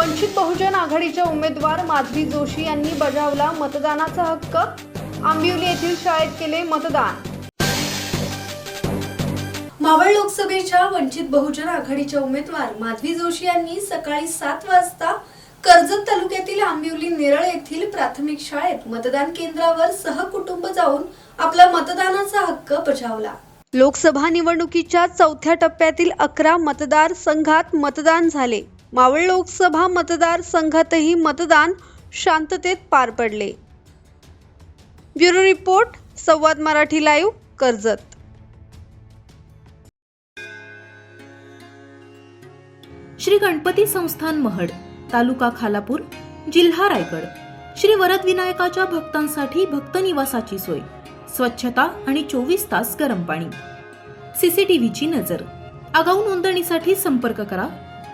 वंचित बहुजन आघाडीच्या उमेदवार माधवी जोशी यांनी बजावला मतदानाचा हक्क. आंबिवली येथील शाळेत केले मतदान. मावळ लोकसभेच्या वंचित बहुजन आघाडीच्या उमेदवार माधवी जोशी यांनी सकाळी सात वाजता कर्जत तालुक्यातील आंबिवली नेरळ येथील प्राथमिक शाळेत मतदान केंद्रावर सहकुटुंब जाऊन आपला मतदानाचा हक्क बजावला. लोकसभा निवडणुकीच्या चौथ्या टप्प्यातील अकरा मतदार संघात मतदान झाले. मावळ लोकसभा मतदार संघातही मतदान शांततेत पार पडले. Bureau report Samvad Marathi live Karjat. Shri Ganpati संस्थान महड तालुका खालापूर जिल्हा रायगड. श्री वरद विनायकाच्या भक्तांसाठी भक्त निवासाची सोय स्वच्छता आणि चोवीस तास गरम पाणी. सीसीटीव्हीची नजर. आगाऊ नोंदणीसाठी संपर्क करा